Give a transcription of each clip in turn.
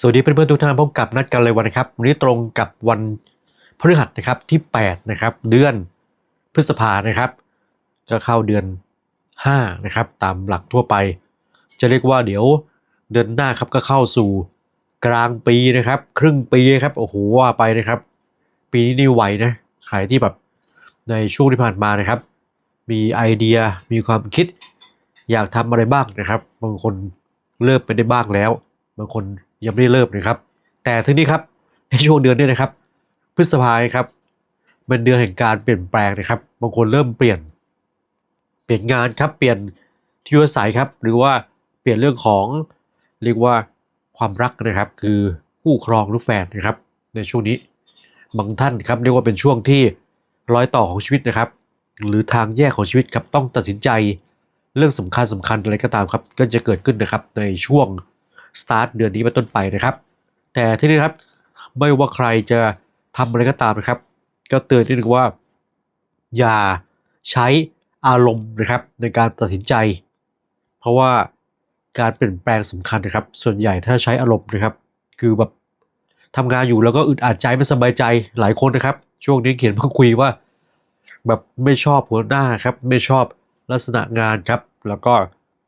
สวัสดีเพื่อนๆทุกท่านพบกับนัดกันเลยวันนะครับวันนี้ตรงกับวันพฤหัสนะครับที่8นะครับเดือนพฤษภานะครับก็เข้าเดือน5นะครับตามหลักทั่วไป จะเรียกว่าเดี๋ยวเดือนหน้าครับก็เข้าสู่กลางปีนะครับ ครึ่งปีครับโอ้โหว่าไปนะครับ ปีนี้นี่ไหวนะใครที่แบบในช่วงที่ผ่านมานะครับ มีไอเดียมีความคิดอยากทำอะไรบ้างนะครับ บางคนเริ่มไปได้บ้างแล้ว บางคน ยังไม่ได้เริ่มนะครับ แต่ทีนี้ครับในช่วงเดือนนี้นะครับ พฤษภาครับเป็นเดือนแห่งการเปลี่ยนแปลงนะครับบางคนเริ่มเปลี่ยน เปลี่ยนงานครับเปลี่ยนที่อยู่อาศัยครับ หรือว่าเปลี่ยนเรื่องของเรียกว่าความรักนะครับ คือคู่ครองหรือแฟนนะครับ ในช่วงนี้บางท่านครับเรียกว่าเป็นช่วงที่รอยต่อของชีวิตนะครับ หรือทางแยกของชีวิตครับต้องตัดสินใจเรื่องสำคัญสำคัญอะไรก็ตามครับ ก็จะเกิดขึ้นนะครับในช่วง สตาร์ทเดือนนี้เป็นต้นไปนะครับ แต่ที่นี้ครับไม่ว่าใครจะทำอะไรก็ตามนะครับ ก็เตือนนิดนึงว่า อย่าใช้อารมณ์นะครับในการตัดสินใจ เพราะว่าการเปลี่ยนแปลงสำคัญนะครับ ส่วนใหญ่ถ้าใช้อารมณ์นะครับ คือแบบทำงานอยู่แล้วก็อึดอัดใจไม่สบายใจหลายคนนะครับ ช่วงนี้เขียนมาคุยว่า แบบไม่ชอบหัวหน้าครับ ไม่ชอบลักษณะงานครับ แล้วก็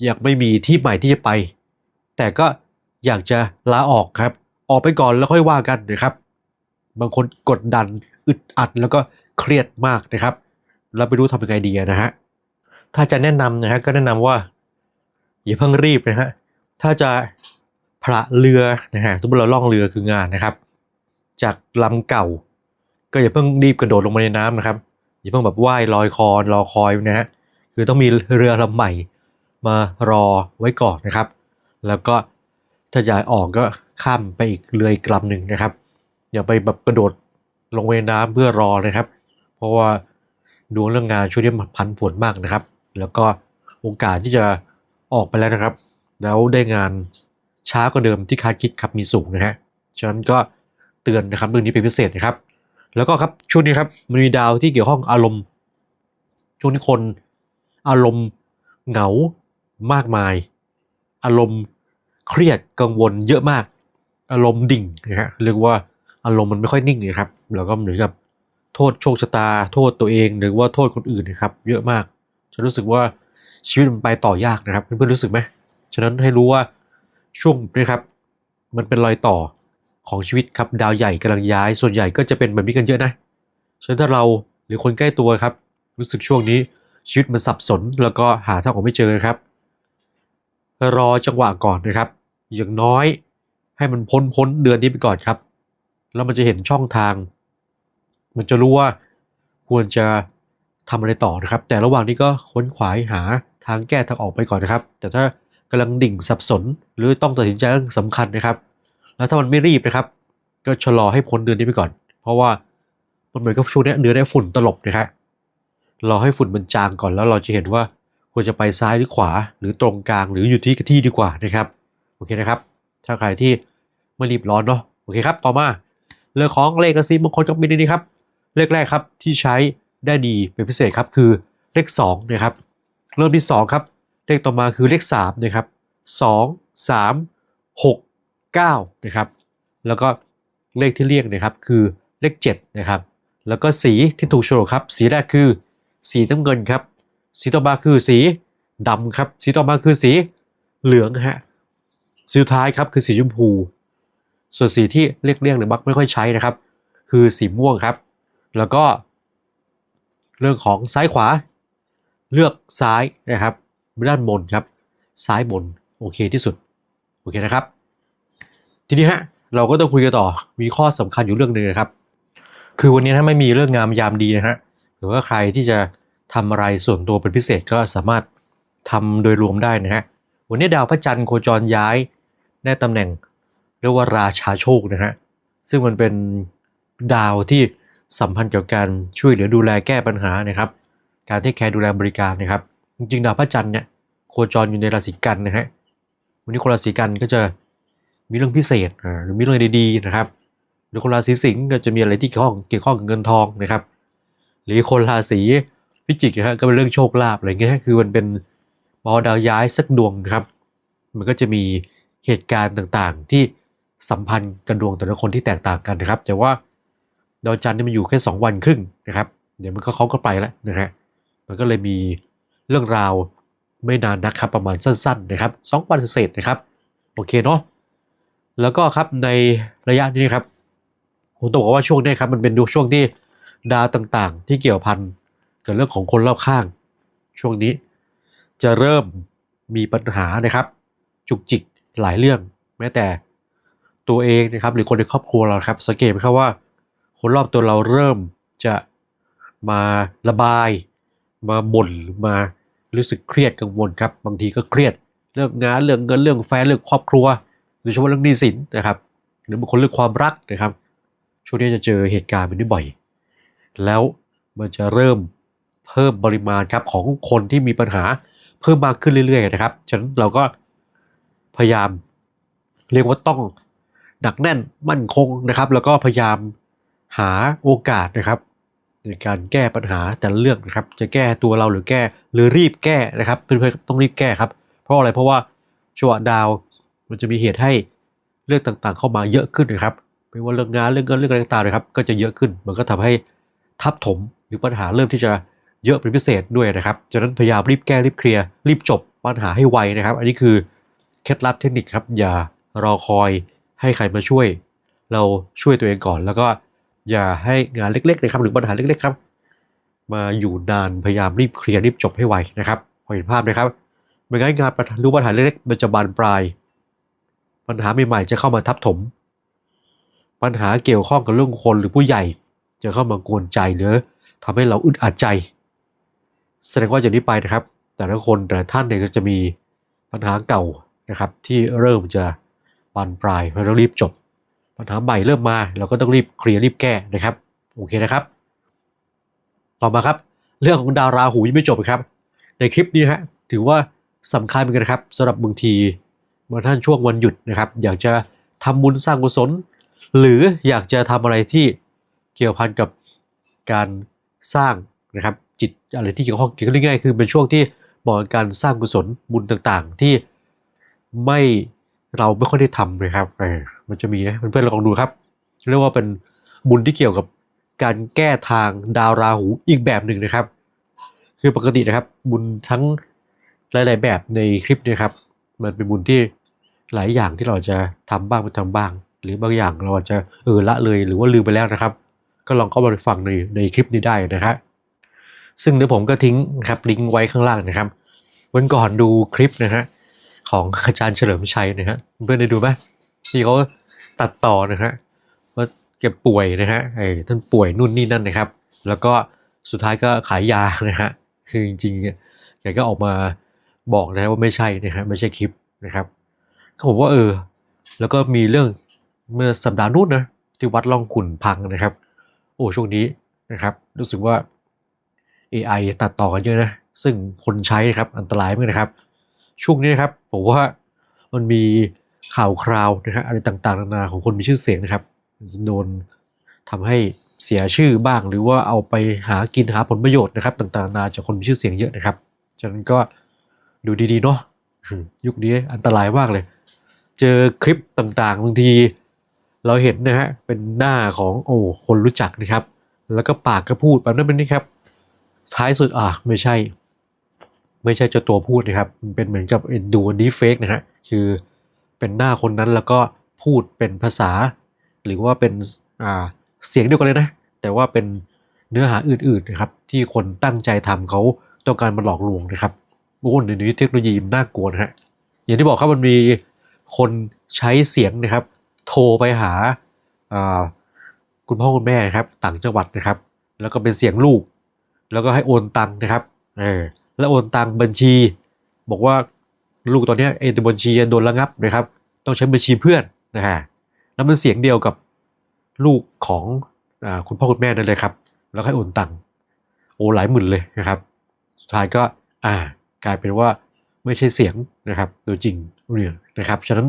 ยังไม่มีที่ใหม่ที่จะไป แต่ก็ อยากจะลาออกครับ ออกไปก่อนแล้วค่อยว่ากันนะครับ บางคนกดดันอึดอัดแล้วก็เครียดมากนะครับ แล้วไม่รู้ทำยังไงดีนะฮะถ้าจะแนะนำนะฮะก็แนะนำว่า อย่าเพิ่งรีบนะฮะถ้าจะพระเรือนะฮะสมมติเราล่องเรือคืองานนะครับ จากลำเก่า ก็อย่าเพิ่งรีบกระโดดลงมาในน้ำนะครับอย่าเพิ่งแบบว่ายลอยคอรอคอยนะฮะคือต้องมีเรือลำใหม่มารอไว้ก่อนนะครับ แล้วก็ ถ้าจะออกก็ข้ามไปอีกเรืออีกลำหนึ่งนะครับ อย่าไปแบบกระโดดลงไปในน้ำเพื่อรอนะครับ เพราะว่าดวงเรื่องงานช่วงนี้มันพันผวนมากนะครับ แล้วก็โอกาสที่จะออกไปแล้วนะครับ แล้วได้งานช้ากว่าเดิมที่คาดคิดครับมีสูงนะฮะฉะนั้นก็เตือนนะครับเรื่องนี้เป็นพิเศษนะครับ แล้วก็ครับช่วงนี้ครับมันมีดาวที่เกี่ยวข้องอารมณ์ ช่วงนี้คนอารมณ์เหงามากมาย อารมณ์ เครียดกังวลเยอะมาก อารมณ์ดิ่งนะฮะเรียกว่าอารมณ์มันไม่ค่อยนิ่งนะครับ แล้วก็เหมือนกับโทษโชคชะตา โทษตัวเองหรือว่าโทษคนอื่นนะครับ เยอะมากฉันรู้สึกว่าชีวิตมันไปต่อยากนะครับ เพื่อนๆรู้สึกไหมฉะนั้นให้รู้ว่าช่วงนี้ครับ มันเป็นรอยต่อของชีวิตครับดาวใหญ่กำลังย้าย ส่วนใหญ่ก็จะเป็นแบบนี้กันเยอะนะฉะนั้นถ้าเราหรือคนใกล้ตัวครับ รู้สึกช่วงนี้ชีวิตมันสับสน แล้วก็หาทางออกไม่เจอครับ รอจังหวะก่อนนะครับ อย่างน้อยให้มันพ้นพ้นเดือนนี้ไปก่อนครับ แล้วมันจะเห็นช่องทาง มันจะรู้ว่าควรจะทำอะไรต่อนะครับ แต่ระหว่างนี้ก็ค้นขวายหาทางแก้ทางออกไปก่อนนะครับ แต่ถ้ากำลังดิ่งสับสน หรือต้องตัดสินใจเรื่องสำคัญนะครับ แล้วถ้ามันไม่รีบนะครับ ก็ชะลอให้พ้นเดือนนี้ไปก่อน เพราะว่ามันเหมือนกับช่วงนี้เดือนนี้ฝุ่นตลบนะครับรอให้ฝุ่นมันจางก่อนแล้วเราจะเห็นว่า ควรจะไปซ้ายหรือขวา หรือตรงกลางหรืออยู่ที่ที่ดีกว่านะครับโอเคนะครับ ถ้าใครที่ไม่รีบร้อนเนาะโอเคครับต่อมาเรื่องของเลขกระซิบบางคนก็มีนนี้ครับเลขแรกครับที่ใช้ได้ดีเป็นพิเศษครับคือเลข2นะครับเริ่มที่ 2 ครับ เลขต่อมาคือเลข3นะครับ2 3 6 9นะครับแล้วก็เลขที่เรียกนะครับคือเลข7นะครับแล้วก็สีที่ถูกโฉลกครับ สีแรกคือสีน้ำเงินครับ สีต่อมาคือสีดำครับ สีต่อมาคือสีเหลืองฮะสีสุดท้ายครับคือสีชมพู ส่วนสีที่เรียกเรียกหรือมักไม่ค่อยใช้นะครับ คือสีม่วงครับ แล้วก็เรื่องของซ้ายขวา เลือกซ้ายนะครับด้านบนครับ ซ้ายบนโอเคที่สุดโอเคนะครับ ทีนี้ฮะเราก็ต้องคุยกันต่อมีข้อสำคัญอยู่เรื่องหนึ่งนะครับ คือวันนี้ถ้าไม่มีเรื่องงามยามดีนะฮะหรือว่าใครที่จะ ทำอะไรส่วนตัวเป็นพิเศษก็สามารถทำโดยรวมได้นะฮะ วันนี้ดาวพระจันทร์โคจรย้ายได้ตำแหน่งเรียกว่าราชาโชคนะฮะ ซึ่งมันเป็นดาวที่สัมพันธ์เกี่ยวกับการช่วยเหลือดูแลแก้ปัญหานะครับ การที่แคร์ดูแลบริการนะครับ จริงๆ ดาวพระจันทร์เนี่ยโคจรอยู่ในราศีกันนะฮะ วันนี้คนราศีกันก็จะมีเรื่องพิเศษอ่าหรือมีเรื่องดีๆนะครับ หรือคนราศีสิงห์ก็จะมีอะไรที่เกี่ยวข้องเกี่ยวข้องกับเงินทองนะครับ หรือคนราศี พิจิกนะฮะก็เป็นเรื่องโชคลาภอะไรเงี้ยคือมันเป็นพอดาวย้ายสักดวงครับ มันก็จะมีเหตุการณ์ต่างๆ ที่สัมพันธ์กับดวงแต่ละคนที่แตกต่างกันนะครับ แต่ว่าดาวจันทร์นี่มันอยู่แค่ 2 วันครึ่งนะครับ เดี๋ยวมันก็เขาก็ไปแล้วนะฮะมันก็เลยมีเรื่องราวไม่นานนักครับประมาณสั้นๆนะครับสองวันเศษนะครับโอเคเนาะแล้วก็ครับในระยะนี้ครับผมต้องบอกว่าช่วงนี้ครับมันเป็นช่วงที่ดาวต่างๆ ที่เกี่ยวพัน กับเรื่องของคนรอบข้าง ช่วงนี้ จะเริ่มมีปัญหานะครับ จุกจิกหลายเรื่อง แม้แต่ตัวเองนะครับ หรือคนในครอบครัวเราครับ สังเกตไหมครับว่า คนรอบตัวเราเริ่มจะมาระบาย มาบ่นมารู้สึกเครียดกังวลครับ บางทีก็เครียดเรื่องงานเรื่องเงินเรื่องแฟนเรื่องครอบครัวโดยเฉพาะเรื่องหนี้สินนะครับ หรือบางคนเรื่องความรักนะครับช่วงนี้จะเจอเหตุการณ์แบบนี้บ่อย แล้วมันจะเริ่ม เพิ่มปริมาณครับของคนที่มีปัญหาเพิ่มมากขึ้นเรื่อยๆนะครับ ฉะนั้นเราก็พยายามเรียกว่าต้องหนักแน่นมั่นคงนะครับ แล้วก็พยายามหาโอกาสนะครับ ในการแก้ปัญหาแต่ละเรื่องนะครับ จะแก้ตัวเราหรือแก้หรือรีบแก้นะครับเพื่อนๆต้องรีบแก้ครับ เพราะอะไรเพราะว่าจังหวดาวมันจะมีเหตุให้เรื่องต่างๆ เข้ามาเยอะขึ้นนะครับไม่ว่าเรื่องงานเรื่องเงินเรื่องอะไรต่างๆนะครับ ก็จะเยอะขึ้น มันก็ทำให้ทับถมหรือปัญหาเริ่มที่จะ เยอะเป็นพิเศษด้วยนะครับฉะนั้นพยายามรีบแก้รีบเคลียร์รีบจบปัญหาให้ไวนะครับ อันนี้คือเคล็ดลับเทคนิคครับ อย่ารอคอยให้ใครมาช่วย เราช่วยตัวเองก่อน แล้วก็อย่าให้งานเล็กๆนะครับหรือปัญหาเล็กๆครับ มาอยู่นานพยายามรีบเคลียร์รีบจบให้ไวนะครับพอเห็นภาพนะครับไม่งั้นงานรู้ปัญหาเล็กๆมันจะบานปลาย ปัญหาใหม่ๆจะเข้ามาทับถม ปัญหาเกี่ยวข้องกับเรื่องคนหรือผู้ใหญ่ จะเข้ามากวนใจหรือทำให้เราอึดอัดใจ แสดงว่าจากนี้ไปนะครับ แต่ละคนแต่ละท่านเนี่ยก็จะมีปัญหาเก่านะครับ ที่เริ่มจะบานปลายเราต้องรีบจบ ปัญหาใหม่เริ่มมา เราก็ต้องรีบเคลียร์รีบแก้นะครับโอเคนะครับ ต่อมาครับ เรื่องของดาวราหูยังไม่จบครับ ในคลิปนี้ฮะถือว่าสำคัญเหมือนกันนะครับสำหรับบางทีบางท่านช่วงวันหยุดนะครับ อยากจะทำบุญสร้างกุศล หรืออยากจะทำอะไรที่เกี่ยวพันกับการสร้าง นะครับจิตอะไรที่เกี่ยวข้องเกี่ยวกับง่ายคือเป็นช่วงที่เหมาะกับการสร้างกุศลบุญต่างๆ ที่ไม่เราไม่ค่อยได้ทำเลยครับมันจะมีนะเพื่อนๆลองดูครับ เรียกว่าเป็นบุญที่เกี่ยวกับการแก้ทางดาวราหูอีกแบบหนึ่งนะครับ คือปกตินะครับบุญทั้งหลาย ๆ แบบในคลิปนี้ครับ มันเป็นบุญที่หลายอย่างที่เราจะทำบ้างไม่ทำบ้าง หรือบางอย่างเราอาจจะเออละเลยหรือว่าลืมไปแล้วนะครับ ก็ลองเข้ามาฟังในในคลิปนี้ได้นะครับ ซึ่งเดี๋ยวผมก็ทิ้งครับลิงก์ไว้ข้างล่างนะครับ วันก่อนดูคลิปนะฮะของอาจารย์เฉลิมชัยนะฮะเพื่อนได้ดูไหมที่เขาตัดต่อนะฮะว่าแกป่วยนะฮะไอ้ท่านป่วยนู่นนี่นั่นนะครับ แล้วก็สุดท้ายก็ขายยานะฮะคือจริงๆแกก็ออกมาบอกนะฮะว่าไม่ใช่นะฮะไม่ใช่คลิปนะครับก็ผมว่าเออ แล้วก็มีเรื่องเมื่อสัปดาห์นู้นนะที่วัดล่องขุนพังนะครับ โอ้ช่วงนี้นะครับ รู้สึกว่า AI ตัดต่อกันเยอะนะซึ่งคนใช้ครับอันตรายมากนะครับ ช่วงนี้นะครับผมว่ามันมีข่าวคราวนะครับอะไรต่างๆนานาของคนมีชื่อเสียงนะครับโดนทำให้เสียชื่อบ้าง หรือว่าเอาไปหากินหาผลประโยชน์นะครับ ต่างๆนานาจากคนมีชื่อเสียงเยอะนะครับฉะนั้นก็ดูดีๆเนาะยุคนี้อันตรายมากเลย เจอคลิปต่างๆบางทีเราเห็นนะฮะเป็นหน้าของโอ้คนรู้จักนะครับ แล้วก็ปากก็พูดแบบนั้นเป็นนี่ครับ ท้ายสุดอะไม่ใช่ ไม่ใช่เจ้าตัวพูดนะครับ เป็นเหมือนกับดูดีเฟกนะฮะคือเป็นหน้าคนนั้นแล้วก็พูดเป็นภาษา หรือว่าเป็นอ่าเสียงเดียวกันเลยนะ แต่ว่าเป็นเนื้อหาอื่นๆนะครับ ที่คนตั้งใจทำเขาต้องการมาหลอกลวงนะครับโอ้โหเดี๋ยวนี้เทคโนโลยีน่ากลัวนะฮะอย่างที่บอกครับมันมีคนใช้เสียงนะครับ โทรไปหาอ่าคุณพ่อคุณแม่ครับ ต่างจังหวัดนะครับ แล้วก็เป็นเสียงลูก แล้วก็ให้โอนตังค์นะครับเออแล้วโอนตังค์บัญชี บอกว่าลูกตอนนี้เอบัญชีโดนระงับนะครับ ต้องใช้บัญชีเพื่อนนะฮะแล้วมันเสียงเดียวกับลูกของอคุณพ่อคุณแม่นั่นเลยครับ แล้วให้โอนตังค์โอ้หลายหมื่นเลยนะครับ สุดท้ายก็อ่ากลายเป็นว่าไม่ใช่เสียงนะครับตัวจริงเรียนะครับฉะนั้น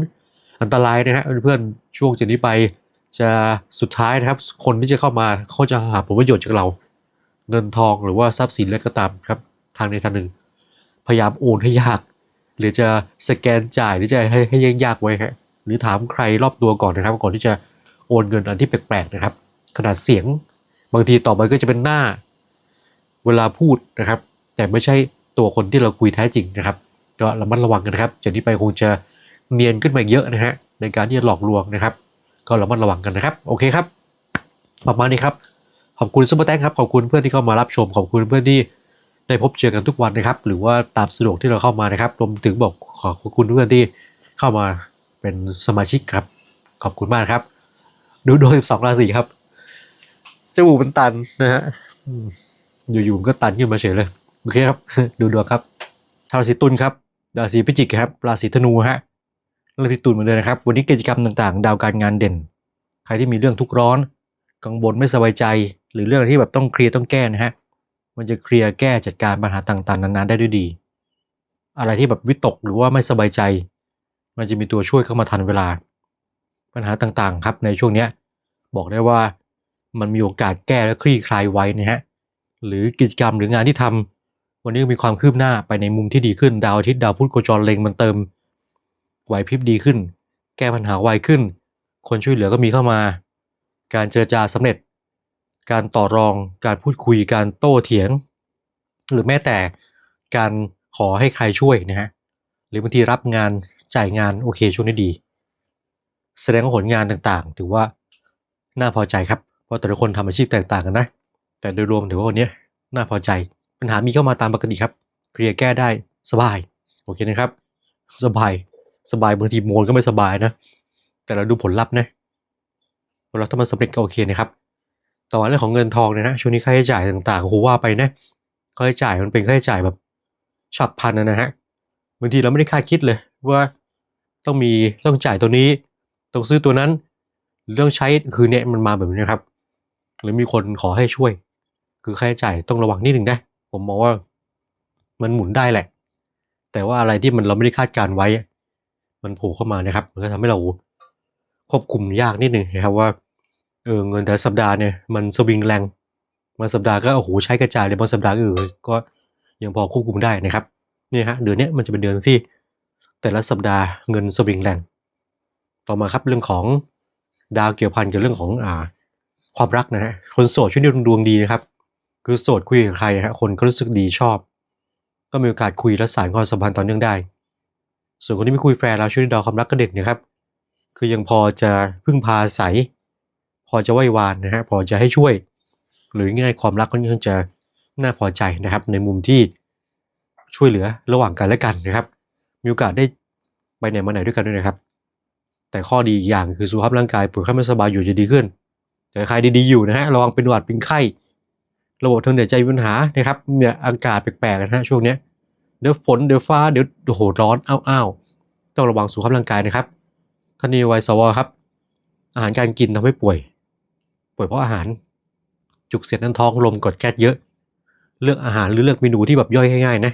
อันตรายนะฮะเพื่อนๆช่วงจากนี้ไปจะสุดท้ายนะครับ คนที่จะเข้ามาเขาจะหาผลประโยชน์จากเรา เงินทองหรือว่าทรัพย์สินอะไรก็ตามครับ ทางใดทางหนึ่ง พยายามโอนให้ยาก หรือจะสแกนจ่ายหรือจะให้ให้ยังยากไว้ฮะหรือถามใครรอบตัวก่อนนะครับ ก่อนที่จะโอนเงินอันที่แปลกๆนะครับ ขนาดเสียงบางทีต่อไปก็จะเป็นหน้าเวลาพูดนะครับ แต่ไม่ใช่ตัวคนที่เราคุยแท้จริงนะครับ ก็ระมัดระวังกันนะครับจากนี้ไปคงจะเนียนขึ้นมาเยอะนะฮะในการที่จะหลอกลวงนะครับ ก็ระมัดระวังกันนะครับ โอเคครับ ประมาณนี้ครับ ขอบคุณซุปเปอร์แตงครับขอบคุณเพื่อนที่เข้ามารับชมขอบคุณเพื่อนที่ได้พบเจอกันทุกวันนะครับ หรือว่าตามสะดวกที่เราเข้ามานะครับรวมถึงบอกขอบคุณเพื่อนที่เข้ามาเป็นสมาชิกครับ ขอบคุณมากครับ ดูโดยสองราศีครับจมูกมันตันนะฮะอยู่ๆก็ตันขึ้นมาเฉยเลยโอเคครับ ดูดวงครับชาวราศีตุลครับราศีพิจิกครับราศีธนูฮะรื่องที่ตุลเหมือนเดิมนะครับ วันนี้กิจกรรมต่างๆ ดาวการงานเด่น ใครที่มีเรื่องทุกข์ร้อน กังวลไม่สบายใจ หรือเรื่องที่แบบต้องเคลียร์ต้องแก้นะฮะมันจะเคลียร์แก้จัดการปัญหาต่างๆนานาได้ด้วยดี อะไรที่แบบวิตกหรือว่าไม่สบายใจ มันจะมีตัวช่วยเข้ามาทันเวลา ปัญหาต่างๆครับในช่วงเนี้ยบอกได้ว่ามันมีโอกาสแก้และคลี่คลายไว้นะฮะหรือกิจกรรมหรืองานที่ทำวันนี้มีความคืบหน้าไปในมุมที่ดีขึ้น ดาวอาทิตย์ดาวพุธโคจรเล็งมันเติมไหวพริบดีขึ้น แก้ปัญหาไวขึ้น คนช่วยเหลือก็มีเข้ามา การเจรจาสำเร็จ การต่อรอง การพูดคุย การโต้เถียง หรือแม้แต่การขอให้ใครช่วยนะฮะ หรือบางทีรับงานจ่ายงานโอเคช่วงนี้ดี แสดงว่าผลงานต่างๆ ถือว่าน่าพอใจครับ เพราะแต่ละคนทำอาชีพแตกต่างกันนะ แต่โดยรวมถือว่าวันนี้น่าพอใจ ปัญหามีเข้ามาตามปกติครับ เคลียร์แก้ได้สบาย โอเคนะครับ สบาย สบายบางทีโมนก็ไม่สบายนะ แต่เราดูผลลัพธ์นะ ผลลัพธ์ถ้ามันสำเร็จก็โอเคนะครับต่อมาเรื่องของเงินทองเนี่ยนะช่วงนี้ค่าใช้จ่ายต่างๆโหว่าไปนะค่าใช้จ่ายมันเป็นค่าใช้จ่ายแบบฉับพลันนะนะฮะบางทีเราไม่ได้คาดคิดเลย ว่าต้องมีต้องจ่ายตัวนี้ ต้องซื้อตัวนั้นหรือต้องใช้คือเนี่ยมันมาแบบนี้ครับ หรือมีคนขอให้ช่วย คือค่าใช้จ่ายต้องระวังนิดหนึ่งนะผมมองว่ามันหมุนได้แหละ แต่ว่าอะไรที่มันเราไม่ได้คาดการไว้ มันโผล่เข้ามานะครับมันก็ทำให้เราควบคุมยากนิดหนึ่งนะครับว่า เออเงินแต่สัปดาห์เนี่ยมันสวิงแรงบางสัปดาห์ก็โอ้โหใช้กระจายเลยบางสัปดาห์ก็เออก็ยังพอควบคุมได้นะครับนี่ฮะเดือนนี้มันจะเป็นเดือนที่ แต่ละสัปดาห์เงินสวิงแรงต่อมาครับเรื่องของดาวเกี่ยวพันกับเรื่องของอ่าความรักนะฮะคนโสดช่วงนี้ดวงดีนะครับ คือโสดคุยกับใครฮะคนก็รู้สึกดีชอบ ก็มีโอกาสคุยและสานความสัมพันธ์ต่อเนื่องได้ ส่วนคนที่ไม่คุยแฟนแล้วช่วงนี้ดาวความรักก็เด่นนะครับ คือยังพอจะพึ่งพาอาศัย พอจะไหว้วานนะฮะพอจะให้ช่วย หรือง่ายความรักก็ยังจะน่าพอใจนะครับ ในมุมที่ช่วยเหลือระหว่างกันและกันนะครับ มีโอกาสได้ไปไหนมาไหนด้วยกันด้วยนะครับ แต่ข้อดีอีกอย่างคือสุขภาพร่างกายป่วยไข้ไม่สบายอยู่จะดีขึ้น แต่ใครดีๆอยู่นะฮะระวังเป็นหวัดเป็นไข้ ระบบทางเดินใจมีปัญหานะครับเนี่ยอากาศแปลกๆนะฮะช่วงเนี้ยเดี๋ยวฝนเดี๋ยวฟ้าเดี๋ยวโอ้โหร้อนอ้าวๆต้องระวังสุขภาพร่างกายนะครับท่านนี้วัยสวครับ อาหารการกินทำให้ป่วย ป่วยเพราะอาหาร จุกเสียดแน่นท้องลมกดแก๊สเยอะ เลือกอาหารหรือเลือกเมนูที่แบบย่อยง่ายๆนะ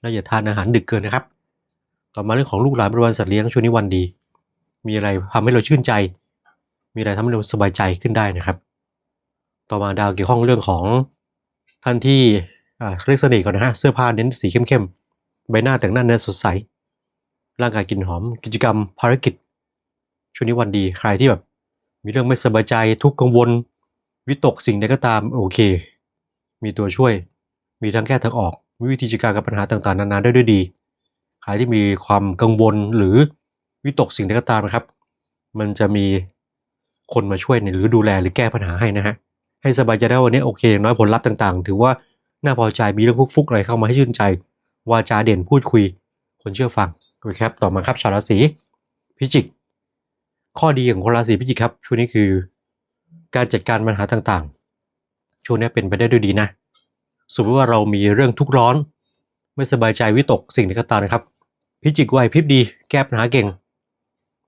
แล้วอย่าทานอาหารดึกเกินนะครับ ต่อมาเรื่องของลูกหลานบริวารสัตว์เลี้ยงช่วงนี้วันดี มีอะไรทำให้เราชื่นใจ มีอะไรทำให้เราสบายใจขึ้นได้นะครับ ต่อมาดาวเกี่ยวข้องเรื่องของท่านที่อ่าเรียกเสน่ห์ก่อนนะฮะเสื้อผ้าเน้นสีเข้มๆใบหน้าแต่งหน้าเน้นสดใสร่างกายกลินหอม กิจกรรมภารกิจช่วงนี้วันดีใครที่แบบ มีเรื่องไม่สบายใจทุกข์กังวล วิตกสิ่งใดก็ตามโอเค มีตัวช่วย มีทั้งแก้ทางออก มีวิธีจัดการกับปัญหาต่างๆนานาได้ด้วยดีใครที่มีความกังวลหรือวิตกสิ่งใดก็ตามนะครับ มันจะมีคนมาช่วยในหรือดูแลหรือแก้ปัญหาให้นะฮะให้สบายใจได้วันนี้โอเคอย่างน้อยผลลัพธ์ต่างๆ ถือว่าน่าพอใจมีเรื่องฟุกๆอะไรเข้ามาให้ชื่นใจวาจาเด่นพูดคุย คนเชื่อฟังโอเคครับ ต่อมาครับชาวราศีพิจิก ข้อดีของคนราศีพิจิกครับช่วงนี้คือการจัดการปัญหาต่างๆ ช่วงนี้เป็นไปได้ด้วยดีนะ สมมติว่าเรามีเรื่องทุกข์ร้อน ไม่สบายใจวิตกสิ่งใดก็ตามนะครับ พิจิกไหวพริบดีแก้ปัญหาเก่ง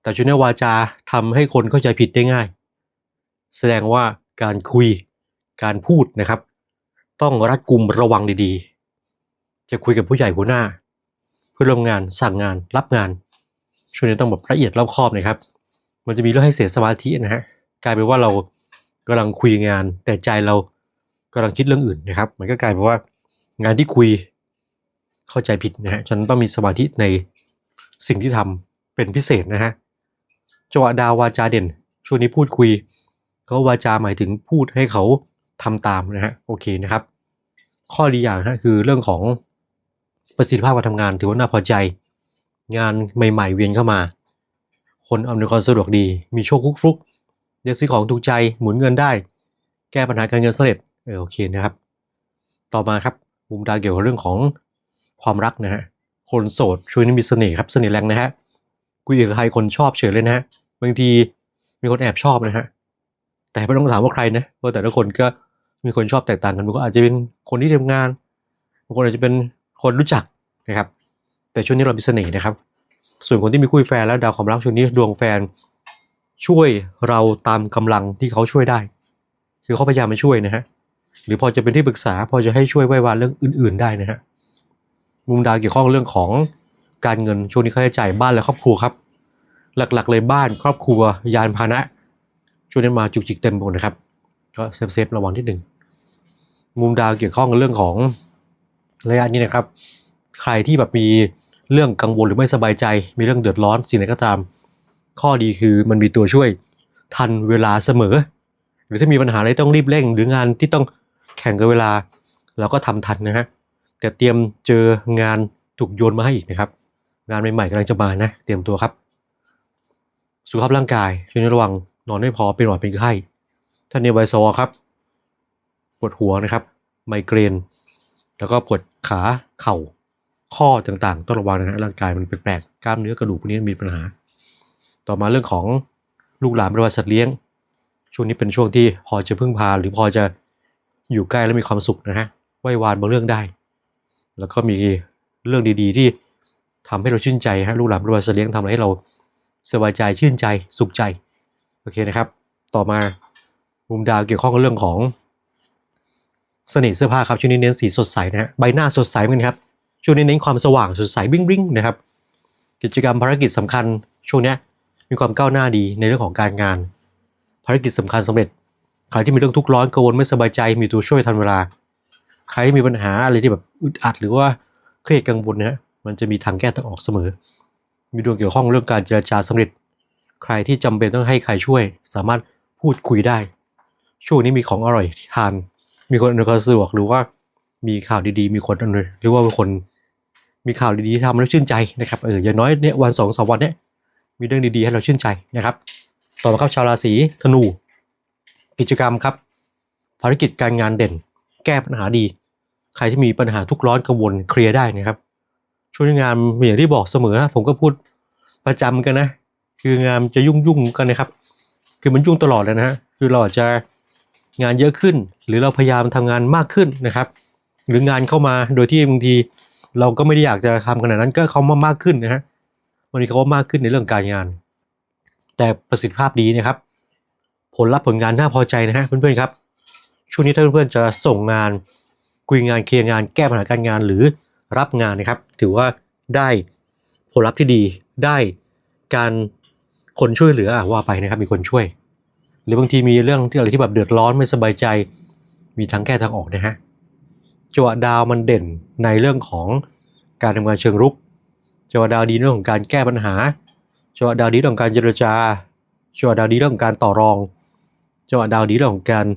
แต่ช่วงนี้วาจาทำให้คนเข้าใจผิดได้ง่าย แสดงว่าการคุยการพูดนะครับ ต้องรัดกุมระวังดีๆ จะคุยกับผู้ใหญ่หัวหน้า เพื่อร่วมงานสั่งงานรับงาน ช่วงนี้ต้องแบบละเอียดรอบคอบนะครับ มันจะมีเรื่องให้เสียสมาธินะฮะกลายเป็นว่าเรากำลังคุยงาน แต่ใจเรากำลังคิดเรื่องอื่นนะครับ มันก็กลายเป็นว่างานที่คุยเข้าใจผิดนะฮะฉันต้องมีสมาธิในสิ่งที่ทำเป็นพิเศษนะฮะจังหวะดาววาจาเด่นช่วงนี้พูดคุยก็วาจาหมายถึงพูดให้เขาทำตามนะฮะโอเคนะครับ ข้อดีอย่างฮะคือเรื่องของประสิทธิภาพการทำงานถือว่าน่าพอใจ งานใหม่ ๆ เวียนเข้ามา คนอำนวยความสะดวกดี มีโชคฟุกฟุกเลือกซื้อของถูกใจหมุนเงินได้ แก้ปัญหาการเงินสำเร็จเออโอเคนะครับ ต่อมาครับมุมดาวเกี่ยวกับเรื่องของความรักนะฮะคนโสดช่วงนี้มีเสน่ห์ครับเสน่ห์แรงนะฮะคุยกับใครคนชอบเฉยเลยนะฮะบางทีมีคนแอบชอบนะฮะแต่ไม่ต้องถามว่าใครนะเพราะแต่ละคนก็มีคนชอบแตกต่างกันบางคนอาจจะเป็นคนที่ทำงานบางคนอาจจะเป็นคนรู้จักนะครับ แต่ช่วงนี้เรามีเสน่ห์นะครับ ส่วนคนที่มีคู่แฟนแล้วดาวความรักช่วงนี้ดวงแฟน ช่วยเราตามกำลังที่เขาช่วยได้ คือเขาพยายามมาช่วยนะฮะหรือพอจะเป็นที่ปรึกษาพอจะให้ช่วยไหว้วานเรื่องอื่น ๆ ได้นะฮะมุมดาวเกี่ยวข้องเรื่องของการเงินช่วงนี้ค่าใช้จ่ายบ้านและครอบครัวครับ หลัก ๆ เลยบ้านครอบครัว ยานพาหนะช่วงนี้มาจุกจิกเต็มหมดนะครับก็เซฟเซฟระวังที่หนึ่งมุมดาวเกี่ยวข้องกับเรื่องของระยะนี้นะครับ ใครที่แบบมี เรื่องกังวลหรือไม่สบายใจ มีเรื่องเดือดร้อนสิ่งใดก็ตาม ข้อดีคือมันมีตัวช่วยทันเวลาเสมอ หรือถ้ามีปัญหาอะไรต้องรีบเร่ง หรืองานที่ต้องแข่งกับเวลา เราก็ทำทันนะฮะแต่เตรียมเจองานถูกโยนมาให้อีกนะครับ งานใหม่ๆกำลังจะมานะ เตรียมตัวครับ สุขภาพร่างกายช่วงนี้ระวังนอนไม่พอเป็นหวัดเป็นไข้ท่านในไวซอครับปวดหัวนะครับ ไมเกรน แล้วก็ปวดขาเข่า ข้อต่างๆ ต้องระวังนะฮะร่างกายมันแปลกๆกล้ามเนื้อกระดูกพวกนี้มีปัญหา ต่อมาเรื่องของลูกหลานบริวารสัตว์เลี้ยง ช่วงนี้เป็นช่วงที่พอจะพึ่งพาหรือพอจะอยู่ใกล้แล้วมีความสุขนะฮะไหว้วานบางเรื่องได้ แล้วก็มีเรื่องดีๆ ที่ทำให้เราชื่นใจฮะลูกหลานบริวารสัตว์เลี้ยงทำอะไรให้เราสบายใจชื่นใจสุขใจโอเคนะครับ ต่อมามุมดาวเกี่ยวข้องกับเรื่องของเสน่ห์เสื้อผ้าครับช่วงนี้เน้นสีสดใสนะฮะใบหน้าสดใสเหมือนกันครับ ช่วงนี้เน้นความสว่างสดใสบลิ้งนะครับ กิจกรรมภารกิจสำคัญ ช่วงนี้มีความก้าวหน้าดีในเรื่องของการงาน ภารกิจสำคัญสำเร็จ ใครที่มีเรื่องทุกข์ร้อนกังวลไม่สบายใจมีตัวช่วยทันเวลา ใครที่มีปัญหาอะไรที่แบบอึดอัด หรือว่าเครียดกังวลนะมันจะมีทางแก้ทางออกเสมอ มีดวงเกี่ยวข้องเรื่องการเจรจาสำเร็จ ใครที่จำเป็นต้องให้ใครช่วย สามารถพูดคุยได้ ช่วงนี้มีของอร่อยทาน มีคนอนวยความสะดวกหรือว่ามีข่าวดีๆ มีคนอนวยหรือว่าเป็นคน มีข่าวดีๆที่ทำแล้วชื่นใจนะครับเอออย่างน้อยเนี่ยวันสองสามวันเนี่ยมีเรื่องดีๆให้เราชื่นใจนะครับ ต่อมาครับชาวราศีธนู กิจกรรมครับ ภารกิจการงานเด่น แก้ปัญหาดี ใครที่มีปัญหาทุกข์ร้อนกังวลเคลียร์ได้นะครับ ช่วงงานอย่างที่บอกเสมอนะผมก็พูดประจำกันนะ คืองานจะยุ่งยุ่งๆกันนะครับ คือมันยุ่งตลอดเลยนะฮะคือเราอาจจะงานเยอะขึ้น หรือเราพยายามทำงานมากขึ้นนะครับ หรืองานเข้ามาโดยที่บางที เราก็ไม่ได้อยากจะทำขนาดนั้นก็เขามามากขึ้นนะฮะวันนี้เขาว่ามากขึ้นในเรื่องการงาน แต่ประสิทธิภาพดีนะครับ ผลลัพธ์ผลงานน่าพอใจนะฮะเพื่อนๆครับ ช่วงนี้ถ้าเพื่อนๆจะส่งงานคุยงานเคลียร์งานแก้ปัญหาการงานหรือรับงานนะครับ ถือว่าได้ผลลัพธ์ที่ดีได้การคนช่วยเหลืออะว่าไปนะครับ มีคนช่วย หรือบางทีมีเรื่องที่อะไรที่แบบเดือดร้อนไม่สบายใจ มีทางแก้ทางออกนะฮะ จังหวะดาวมันเด่นในเรื่องของการทำงานเชิงรุกจังหวะดาวดีเรื่องของการแก้ปัญหาจังหวะดาวดีเรื่องของการเจรจาจังหวะดาวดีเรื่องของการต่อรองจังหวะดาวดีเรื่องของการ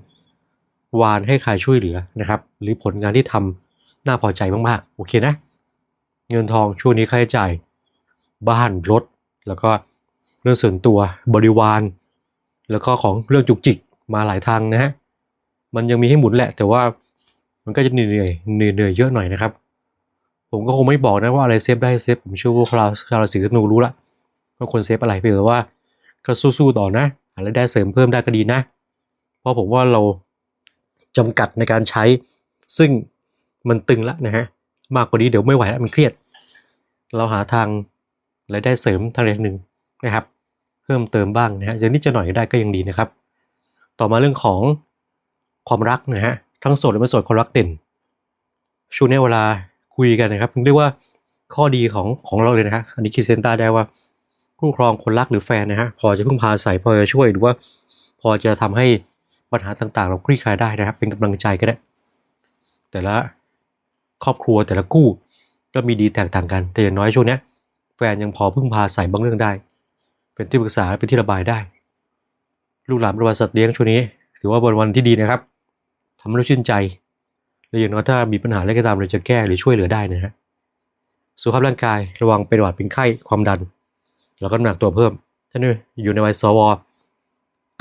วานให้ใครช่วยเหลือนะครับ หรือผลงานที่ทำน่าพอใจมากๆโอเคนะ เงินทองช่วงนี้ค่าใช้จ่ายบ้านรถ แล้วก็เรื่องส่วนตัวบริวาร แล้วก็ของเรื่องจุกจิกมาหลายทางนะฮะมันยังมีให้หมุนแหละ แต่ว่า มันก็จะเหนื่อยเหนื่อยเหนื่อยเยเยอะหน่อยนะครับ ผมก็คงไม่บอกนะว่าอะไรเซฟได้เซฟผมเชื่อว่าเราชาวราศีธนูรู้ละว่าควรเซฟอะไรเพียงแต่ว่าก็สู้ๆต่อนะหารายได้เสริมเพิ่มได้ก็ดีนะ เพราะผมว่าเราจำกัดในการใช้ ซึ่งมันตึงล้วนะฮะมากกว่านี้เดี๋ยวไม่ไหวแล้วมันเครียด เราหาทางรายได้เสริมทางใดทางหนึ่งนะครับ เพิ่มเติมบ้างนะฮะอย่างนิดจะหน่อยได้ก็ยังดีนะครับ ต่อมาเรื่องของความรักนะฮะ ทั้งโสดและไม่โสดความรักเด่นช่วงนี้เวลาคุยกันนะครับเรียกว่าข้อดีของของเราเลยนะฮะอันนี้คิดเซนต้าได้ว่าคู่ครองคนรักหรือแฟนนะฮะพอจะพึ่งพาอาศัยพอจะช่วยหรือว่า พอจะทำให้ปัญหาต่างๆ เราคลี่คลายได้นะครับ เป็นกำลังใจก็ได้ แต่ละครอบครัวแต่ละคู่ก็มีดีแตกต่างกัน แต่อย่างน้อยช่วงนี้แฟนยังพอพึ่งพาอาศัยบางเรื่องได้ เป็นที่ปรึกษาเป็นที่ระบายได้ ลูกหลานบริวารสัตว์เลี้ยงช่วงนี้ ถือว่าเป็นวันที่ดีนะครับ ทำให้เราชื่นใจและอย่างน้อยถ้ามีปัญหาอะไรก็ตามเราจะแก้หรือช่วยเหลือได้นะฮะสุขภาพร่างกายระวังเป็นหวัดเป็นไข้ความดัน แล้วก็น้ำหนักตัวเพิ่มท่านอยู่ในวัยสว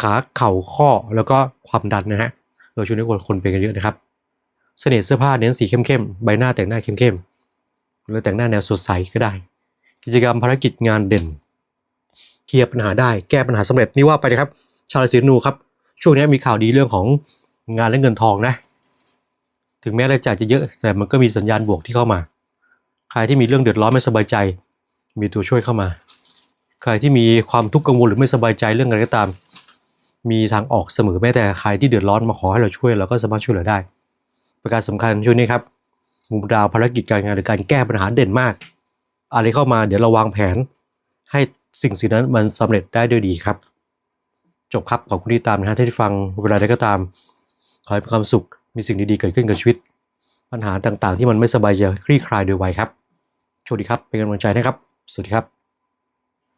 ขาเข่าข้อแล้วก็ความดันนะฮะเออช่วงนี้คนคนเป็นกันเยอะนะครับ เสน่ห์เสื้อผ้าเน้นสีเข้มๆ ใบหน้าแต่งหน้าเข้มๆ หรือแต่งหน้าแนวสดใสก็ได้ กิจกรรมภารกิจงานเด่น เคลียร์ปัญหาได้แก้ปัญหาสำเร็จนี่ว่าไปนะครับ ชาวราศีนูครับ ช่วงนี้มีข่าวดีเรื่องของ งานและเงินทองนะ ถึงแม้รายจ่ายจะเยอะ แต่มันก็มีสัญญาณบวกที่เข้ามา ใครที่มีเรื่องเดือดร้อนไม่สบายใจ มีตัวช่วยเข้ามา ใครที่มีความทุกข์กังวลหรือไม่สบายใจเรื่องอะไรก็ตาม มีทางออกเสมอแม้แต่ใครที่เดือดร้อนมาขอให้เราช่วยเราก็สามารถช่วยเหลือได้ ประการสำคัญช่วงนี้ครับมุมดาวภารกิจการงานหรือการแก้ปัญหาเด่นมาก อะไรเข้ามาเดี๋ยวเราวางแผน ให้สิ่งสิ่งนั้นมันสำเร็จได้ด้วยดีครับ จบครับขอบคุณที่ตามนะฮะที่ฟังเวลาใดก็ตาม ขอให้มีความสุข มีสิ่งดีๆเกิดขึ้นกับชีวิต ปัญหาต่างๆ ที่มันไม่สบายจะคลี่คลายโดยไวครับ โชคดีครับ เป็นกำลังใจนะครับ สวัสดีครับ